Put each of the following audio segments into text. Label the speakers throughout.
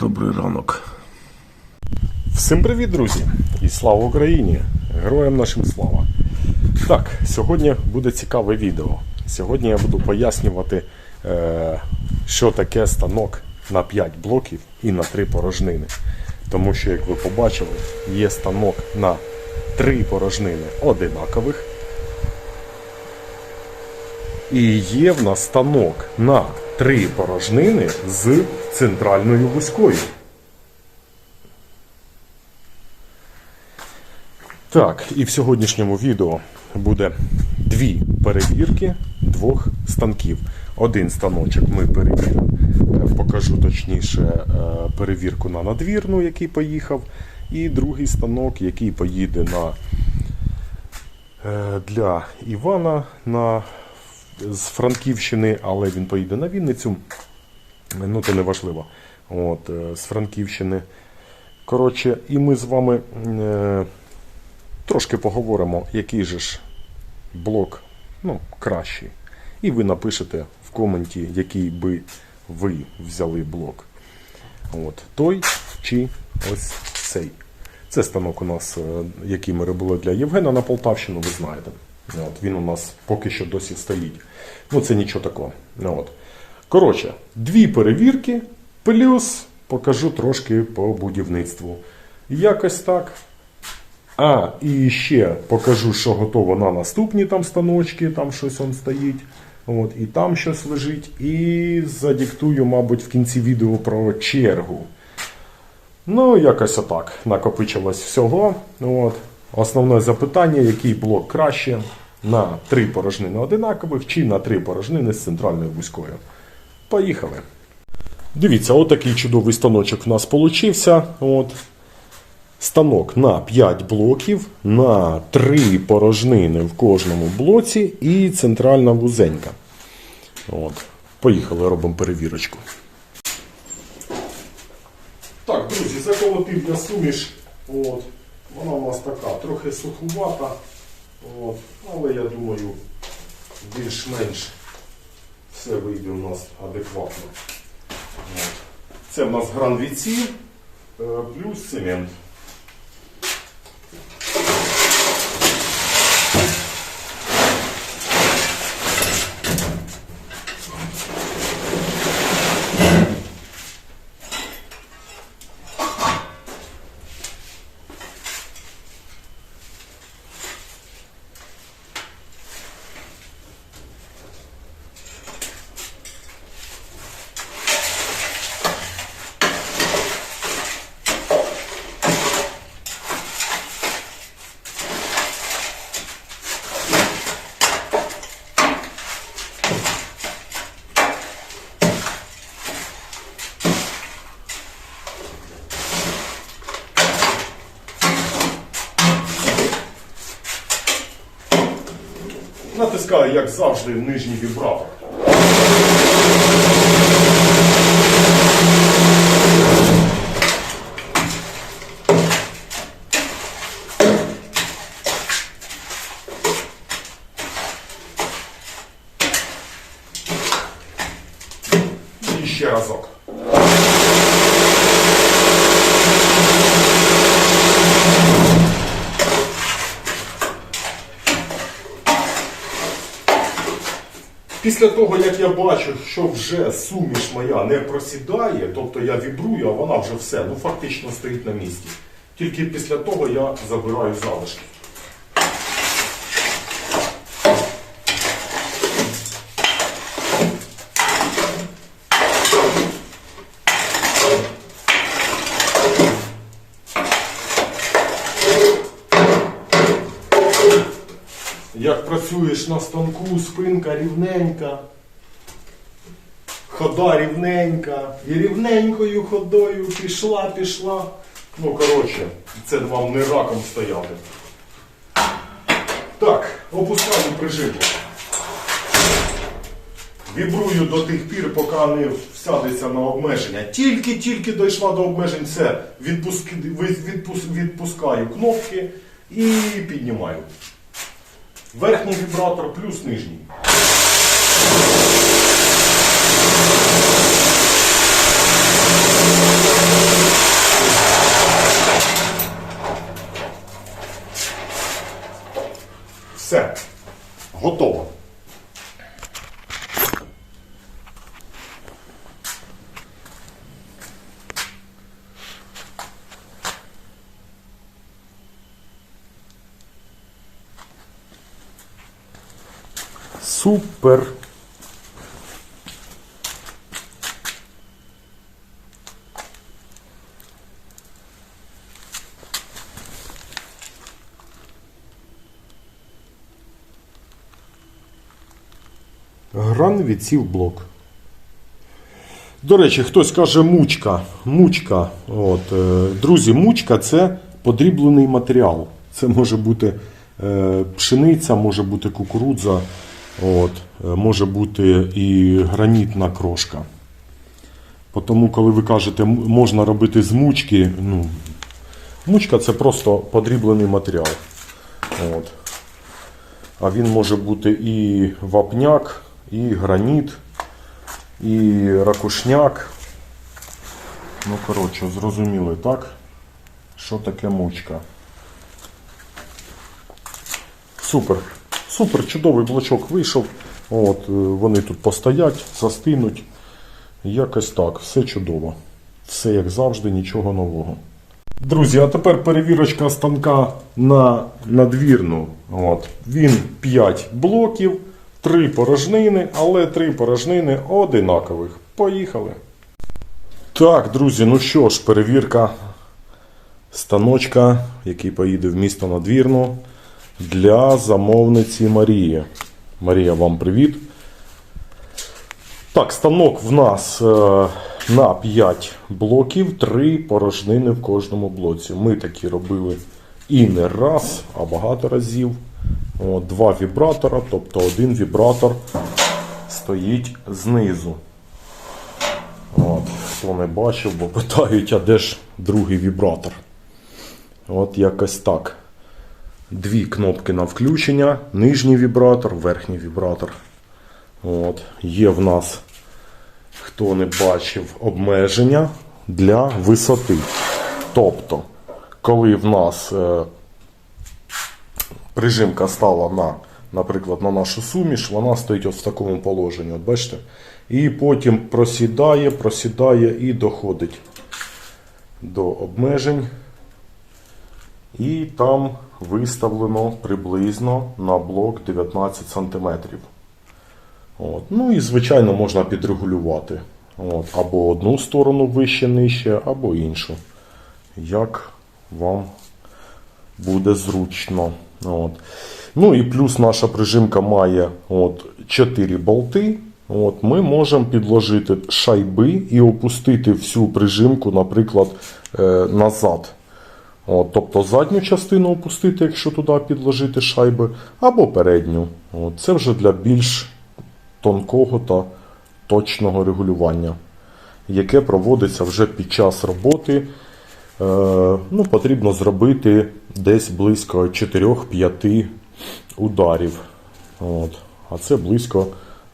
Speaker 1: Добрий ранок.
Speaker 2: Всім привіт, друзі! І слава Україні! Героям нашим слава! Так, сьогодні буде цікаве відео. Сьогодні я буду пояснювати, е, що таке станок на 5 блоків і на 3 порожнини. Тому що, як ви побачили, є станок на 3 порожнини одинакових. І є в нас станок на 3 порожнини з центральною вузькою. Так, і в сьогоднішньому відео буде дві перевірки двох станків. Один станочок ми перевіримо, е, покажу точніше е, перевірку на надвірну, який поїхав, і другий станок, який поїде на е, для Івана на, з Франківщини, але він поїде на Вінницю. Ну, то не важливо. От, е, з Франківщини. Коротше, і ми з вами. Е, Трошки поговоримо, який же ж блок ну, кращий. І ви напишете в коменті, який би ви взяли блок. От, той чи ось цей. Це станок у нас, е, який ми робили для Євгена на Полтавщину, ви знаєте. От, він у нас поки що досі стоїть. Ну, це нічого такого. Ну, От. Коротше, дві перевірки, плюс покажу трошки по будівництву. Якось так. А, і ще покажу, що готово на наступні там станочки, там щось он стоїть. От, і там щось лежить. І задиктую, мабуть, в кінці відео про чергу. Ну, якось отак. Накопичилось всього. От. Основне запитання, який блок краще на три порожнини одинакових чи на три порожнини з центральною вузькою. Поїхали. Дивіться, отакий чудовий станочок в нас получився. От. Станок на 5 блоків, на 3 порожнини в кожному блоці і центральна вузенька. От. Поїхали, робимо перевірочку. Так, друзі, заколотив я суміш. От. Вона у нас така трохи сухувата. От. Але я думаю, більш-менш все вийде у нас адекватно. От. Це в нас гранвіці е, плюс цемент. Як завжди, нижній вібратор. І ще разок. Після того, як я бачу, що вже суміш моя не просідає, тобто я вібрую, а вона вже все, ну фактично стоїть на місці. Тільки після того я забираю залишки. Як працюєш на станку, спинка рівненька, хода рівненька, і рівненькою ходою пішла, пішла. Ну, коротше, це вам не раком стояти. Так, опускаю прижимку. Вібрую до тих пір, поки не всядеться на обмеження. Тільки-тільки дійшла до обмежень, все, відпуск... відпус- відпускаю кнопки і піднімаю. Верхній вібратор плюс нижній. Все, готово. Супер. Гран відсів блок. До речі, хтось каже мучка. Мучка. От, е, друзі, мучка це подріблений матеріал. Це може бути е, пшениця, може бути кукурудза, от, е, може бути і гранітна крошка. Тому, коли ви кажете, можна робити з мучки, ну, мучка це просто подріблений матеріал. От. А він може бути і вапняк, і граніт, і ракушняк. Ну, коротше, зрозуміли, так? Що таке мучка? Супер. Супер, чудовий блочок вийшов. От, е, вони тут постоять, застинуть. Якось так, все чудово. Все як завжди, нічого нового. Друзі, а тепер перевірочка станка на надвірну. От. Він 5 блоків, 3 порожнини, але 3 порожнини одинакових. Поїхали. Так, друзі, ну що ж, перевірка станочка, який поїде в місто надвірну для замовниці Марії. Марія, вам привіт. Так, станок в нас е, на 5 блоків, 3 порожнини в кожному блоці. Ми такі робили і не раз, а багато разів. Два вібратора, тобто один вібратор стоїть знизу. От, хто не бачив, бо питають, а де ж другий вібратор? От якось так. Дві кнопки на включення, нижній вібратор, верхній вібратор. От, є в нас, хто не бачив, обмеження для висоти. Тобто, коли в нас е, прижимка стала на, наприклад, на нашу суміш, вона стоїть ось в такому положенні, от бачите? І потім просідає, просідає і доходить до обмежень. І там виставлено приблизно на блок 19 см. От. Ну і, звичайно, можна підрегулювати. От. Або одну сторону вище, нижче, або іншу. Як вам буде зручно. От. Ну і плюс наша прижимка має от, 4 болти. От, ми можемо підложити шайби і опустити всю прижимку, наприклад, е, назад. От, тобто задню частину опустити, якщо туди підложити шайби, або передню. От, це вже для більш тонкого та точного регулювання, яке проводиться вже під час роботи. Е, ну, потрібно зробити десь близько 4-5 ударів. От. А це близько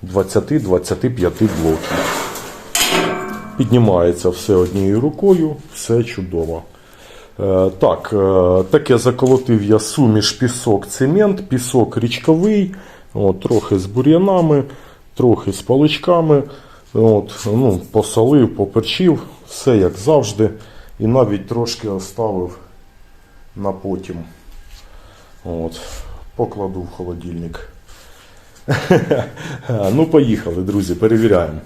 Speaker 2: 20-25 блоків. Піднімається все однією рукою, все чудово. Е, Так, е, таке заколотив я суміш пісок, цемент, пісок річковий, от, трохи з бур'янами, трохи з паличками. От, ну, посолив, поперчив, все як завжди. І навіть трошки оставив на потім. От, покладу в холодильник. Ну, поїхали, друзі, перевіряємо.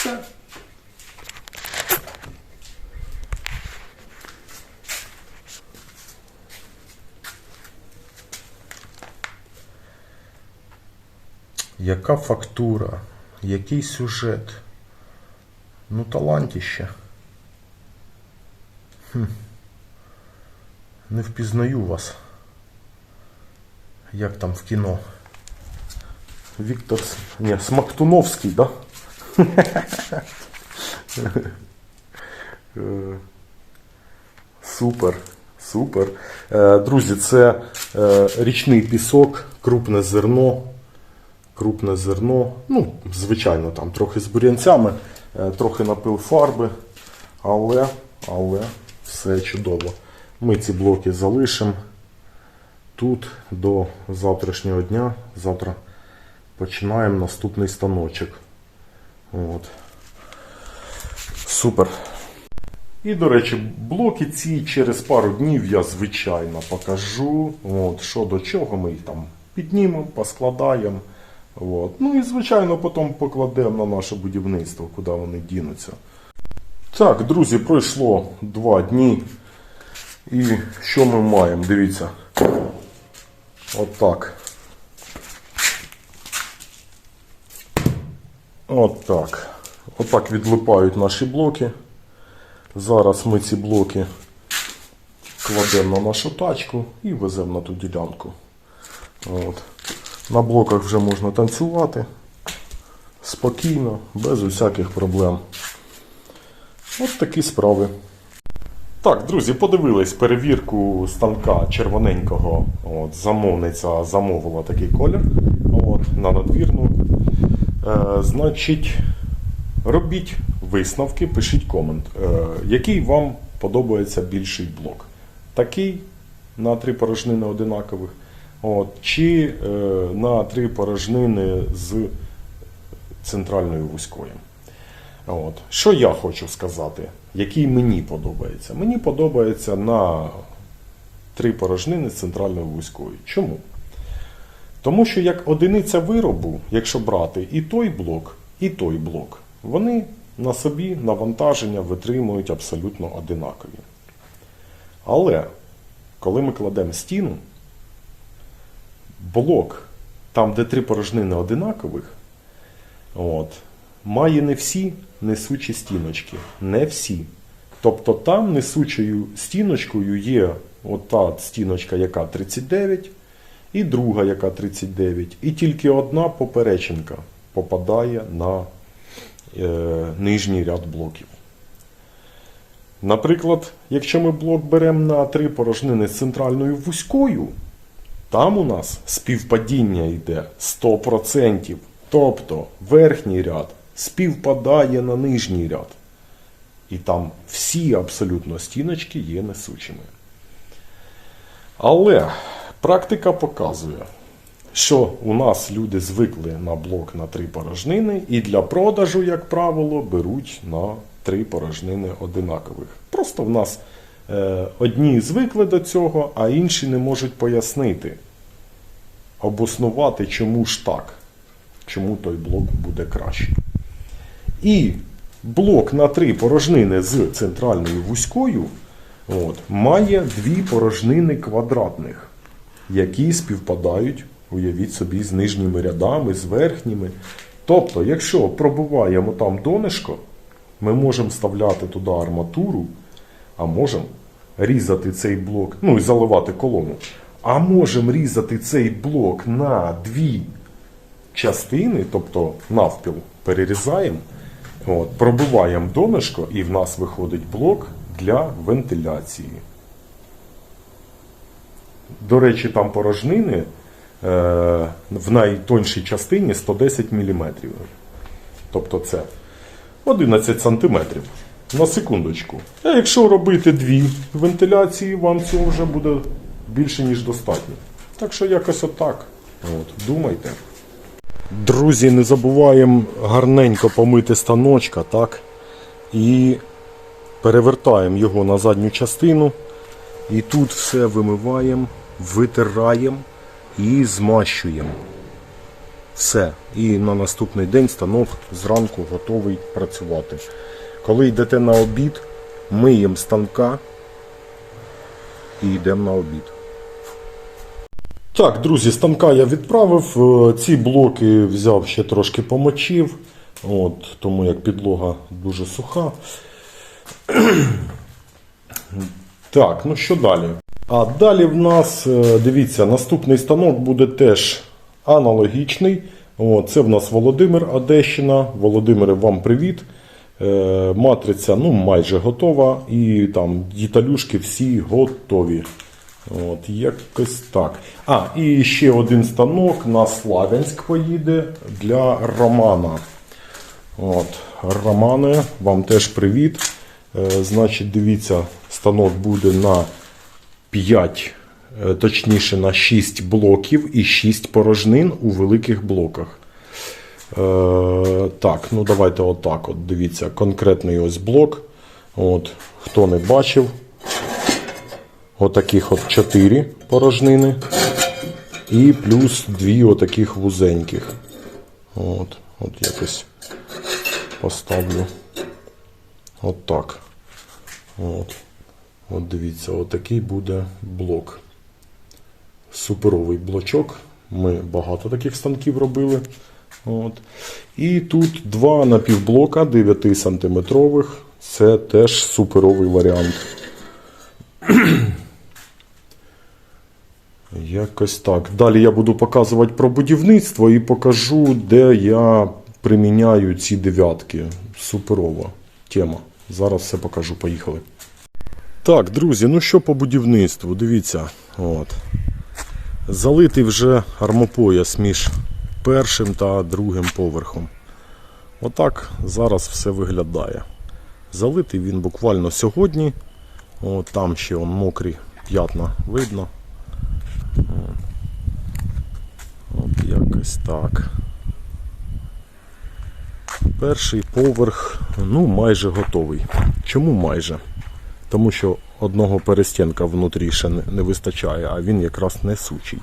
Speaker 2: Все. Яка фактура, який сюжет? Ну, талантіще. Хм. Не впізнаю вас. Як там в кіно. Віктор ні, Смактуновський, да? Супер, супер. Е, Друзі, це е, річний пісок, крупне зерно. Крупне зерно. Ну, звичайно, там трохи з бурянцями, е, трохи напил фарби, але, але все чудово. Ми ці блоки залишимо тут до завтрашнього дня. Завтра починаємо наступний станочок. От. Супер. І, до речі, блоки ці через пару днів я звичайно покажу. От, що до чого ми їх там піднімемо, поскладаємо. От. Ну і, звичайно, потім покладемо на наше будівництво, куди вони дінуться. Так, друзі, пройшло два дні. І що ми маємо? Дивіться. Отак. Отак. Отак відлипають наші блоки. Зараз ми ці блоки кладемо на нашу тачку і веземо на ту ділянку. От. На блоках вже можна танцювати спокійно, без усяких проблем. От такі справи. Так, друзі, подивились перевірку станка червоненького. От, замовниця замовила такий колір от, на надвірну. Е, значить, робіть висновки, пишіть комент, е, який вам подобається більший блок. Такий на три порожнини одинакових, от, чи е, на три порожнини з центральною вузькою. От. Що я хочу сказати, який мені подобається? Мені подобається на три порожнини з центральною вузькою. Чому? Тому що як одиниця виробу, якщо брати і той блок, і той блок, вони на собі навантаження витримують абсолютно одинакові. Але коли ми кладемо стіну, блок, там, де три порожнини одинакових, от, має не всі несучі стіночки. Не всі. Тобто там несучою стіночкою є ота стіночка, яка 39, і друга, яка 39. І тільки одна поперечинка попадає на е, нижній ряд блоків. Наприклад, якщо ми блок беремо на три порожнини з центральною вузькою, там у нас співпадіння йде 100%. Тобто верхній ряд співпадає на нижній ряд. І там всі абсолютно стіночки є несучими. Але практика показує, що у нас люди звикли на блок на три порожнини, і для продажу, як правило, беруть на три порожнини одинакових. Просто в нас е, одні звикли до цього, а інші не можуть пояснити, обоснувати, чому ж так, чому той блок буде кращий. І блок на три порожнини з центральною вузькою от, має дві порожнини квадратних, які співпадають, уявіть собі, з нижніми рядами, з верхніми. Тобто, якщо пробуваємо там донишко, ми можемо вставляти туди арматуру, а можемо різати цей блок, ну і заливати колону. А можемо різати цей блок на дві частини, тобто навпіл перерізаємо, от, пробиваємо донышко і в нас виходить блок для вентиляції. До речі, там порожнини е, в найтоншій частині 110 мм. Тобто це 11 см. На секундочку. А якщо робити дві вентиляції, вам цього вже буде більше, ніж достатньо. Так що якось отак. От, думайте. Друзі, не забуваємо гарненько помити станочка, так? І перевертаємо його на задню частину. І тут все вимиваємо, витираємо і змащуємо. Все. І на наступний день станок зранку готовий працювати. Коли йдете на обід, миємо станка і йдемо на обід. Так, друзі, станка я відправив. Е, Ці блоки взяв ще трошки помочив. От, тому як підлога дуже суха. Так, ну що далі? А далі в нас, е, дивіться, наступний станок буде теж аналогічний. О, це в нас Володимир Одещина. Володимире, вам привіт. Е, матриця ну, майже готова. І там деталюшки всі готові. От, якось так. А, і ще один станок на Славянськ поїде для Романа. От, Романе, вам теж привіт. Е, значить, дивіться, станок буде на 5, е, точніше на 6 блоків і 6 порожнин у великих блоках. Е, так, ну давайте отак. От, дивіться, конкретний ось блок. От, хто не бачив, отаких от 4 порожнини. І плюс 2 отаких вузеньких. От, от якось поставлю. От. От. От дивіться, отакий буде блок. Суперовий блочок. Ми багато таких станків робили. От. І тут два напівблока 9 сантиметрових. Це теж суперовий варіант. Якось так. Далі я буду показувати про будівництво і покажу, де я приміняю ці дев'ятки. Суперова тема. Зараз все покажу. Поїхали. Так, друзі, ну що по будівництву? Дивіться. От. Залитий вже армопояс між першим та другим поверхом. Отак зараз все виглядає. Залитий він буквально сьогодні. От, там ще он, мокрі п'ятна видно. От. Якось так. Перший поверх ну, майже готовий. Чому майже? Тому що одного перестінка внутрі ще не, вистачає, а він якраз несучий.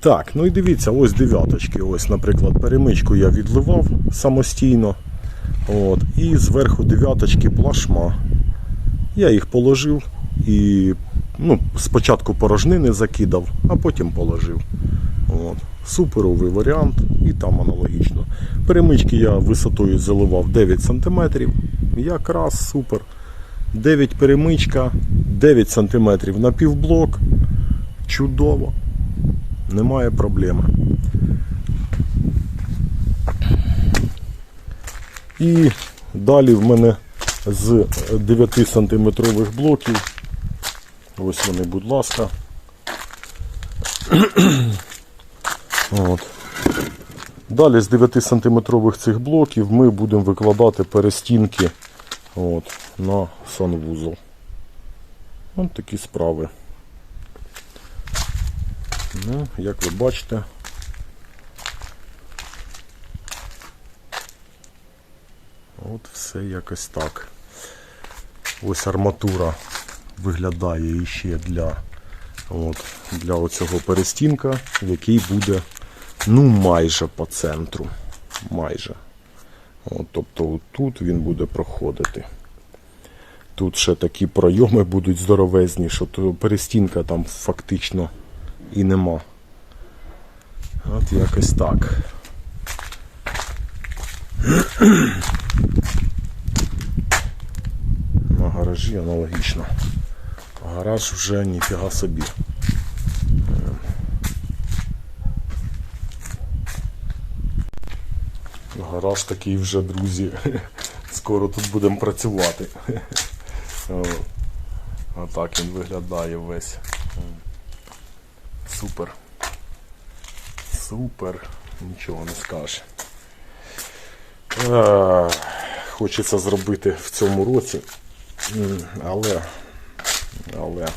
Speaker 2: Так, ну і дивіться, ось дев'яточки. Ось, наприклад, перемичку я відливав самостійно. От, і зверху дев'яточки плашма. Я їх положив і ну, спочатку порожнини закидав, а потім положив. От. Суперовий варіант і там аналогічно. Перемички я висотою заливав 9 см. Якраз супер. 9 перемичка, 9 см на півблок. Чудово. Немає проблеми. І далі в мене з 9 сантиметрових блоків. Ось вони, будь ласка. От. Далі з 9 сантиметрових цих блоків ми будемо викладати перестінки от, на санвузол. Ось такі справи. Ну, як ви бачите, от все якось так. Ось арматура виглядає іще для, от, для оцього перестінка, який буде ну майже по центру. Майже. От, тобто тут він буде проходити. Тут ще такі пройоми будуть здоровезні, що перестінка там фактично і нема. От якось так. На гаражі аналогічно. Гараж вже ніфіга собі. Гараж такий вже, друзі. Скоро тут будемо працювати. Отак він виглядає весь. Супер. Супер. Нічого не скажеш. Е, Хочеться зробити в цьому році. Але, але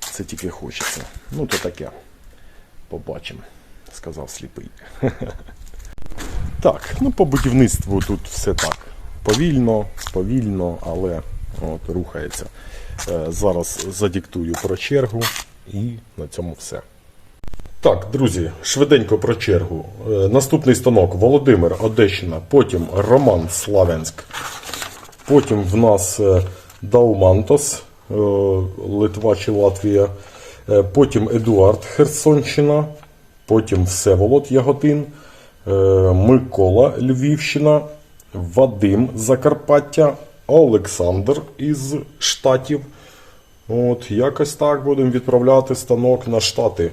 Speaker 2: це тільки хочеться. Ну, то таке. Побачимо, сказав сліпий. Так, ну по будівництву тут все так. Повільно, повільно, але от, рухається. Е, зараз задиктую про чергу і на цьому все. Так, друзі, швиденько про чергу. Е, Наступний станок Володимир, Одещина, потім Роман Славянськ. Потім в нас е, Даумантос, Литва чи Латвія. Потім Едуард Херсонщина, потім Всеволод Яготин, Микола Львівщина, Вадим Закарпаття, Олександр із Штатів. От, якось так будемо відправляти станок на Штати.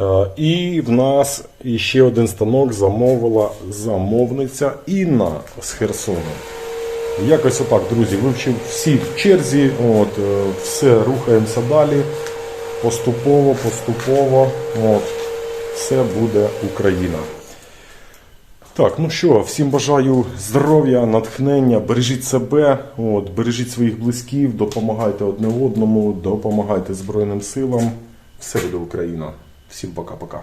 Speaker 2: Е, І в нас ще один станок замовила замовниця Інна з Херсону. Якось отак, друзі, вивчив всі в черзі, от, е, все, рухаємося далі. Поступово, поступово. От, все буде Україна. Так, ну що, всім бажаю здоров'я, натхнення, бережіть себе, от, бережіть своїх близьких, допомагайте одне одному, допомагайте Збройним силам. Все буде Україна. Всім пока-пока.